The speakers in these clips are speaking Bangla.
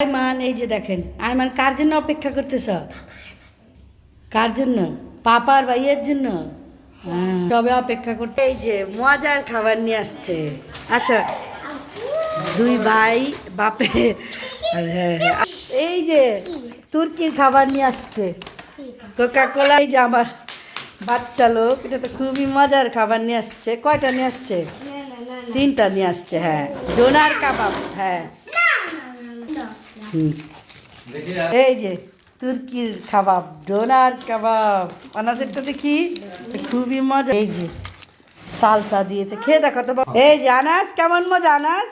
আয়মান এই যে দেখেন আয়মান কার জন্য অপেক্ষা করতেছ? কার জন্য? পাপার ভাইয়ের জন্য? হ্যাঁ, তবে অপেক্ষা করতে এই যে মজার খাবার নিয়ে আসছে। আসো। দুই ভাই বাপে হ্যাঁ হ্যাঁ। এই যে তুর্কির খাবার নিয়ে আসছে। কোকা কোলা এই যে আমার বাচ্চা লোক এটা তো খুবই মজার খাবার নিয়ে আসছে। কয়টা নিয়ে আসছে? তিনটা নিয়ে আসছে হ্যাঁ। ডোনার কাবাব হ্যাঁ। এই যে তুর্কির কাবাব ডোনার কাবাব। আনাসেরটা দেখি খুবই মজা। এই যে সালসা দিয়েছে। খেয়ে দেখো তো বাবা। এই যে আনাস কেমন মজা আনাস?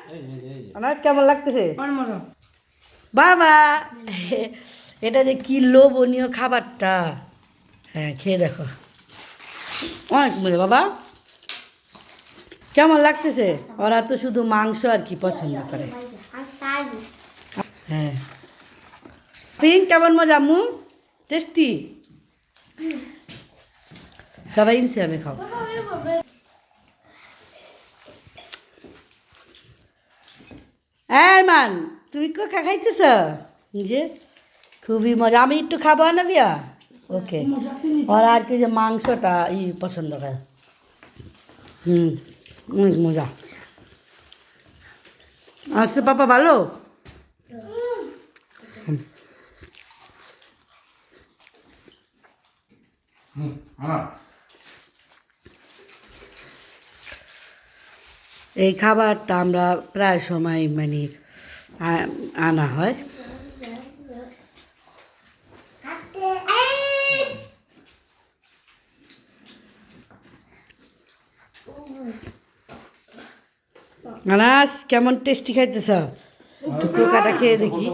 আনাস কেমন লাগতেছে? বাবা! এটা যে কি লোভনীয় খাবারটা। হ্যাঁ খেয়ে দেখো। অনেক মজা বাবা। কেমন লাগতেছে? ওরা তো শুধু মাংস আর কি পছন্দ করে। হ্যাঁ। ফিন কেমন মজা মু টেস্টি সবাই ইনসে আমি খাও এই মান তুই কোকা খাইতেছ? যে খুবই মজা। আমি একটু খাব না বিয়া ওকে ওরা আর কি যে মাংসটা ই পছন্দ করে। হুম অনেক মজা। আচ্ছা পাপা ভালো? এই খাবারটা আমরা প্রায় সময় মানে আনা হয়। আনাস কেমন টেস্টি খাইতেছ? একটু কোকাটা খেয়ে দেখি।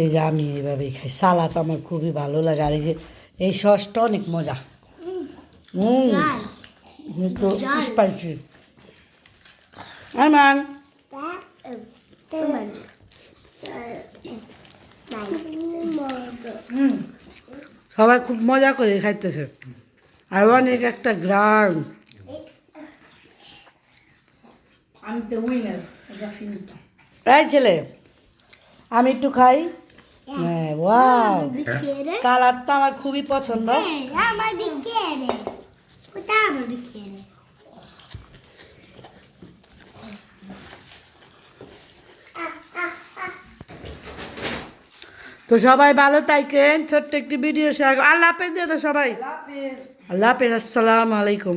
এই যে আমি এইভাবেই খাই। সালাদ আমার খুবই ভালো লাগে। আর এই যে এই সসটা অনেক মজা। হুম স্পাইসি মান সবাই খুব মজা করে খাইতেছে। আর অনেক একটা গ্রাম। এই ছেলে আমি একটু খাই। হ্যাঁ ওয়াও। সালাদ তো আমার খুবই পছন্দ। আমার বিকেলে ওটা আমার বিকেলে তো সবাই ভালো থাকেন ছোট্ট একটি ভিডিও শেয়ার আল্লাহ হাফেজ দিয়ে তো সবাই। আল্লাহ হাফেজ আসসালামু আলাইকুম।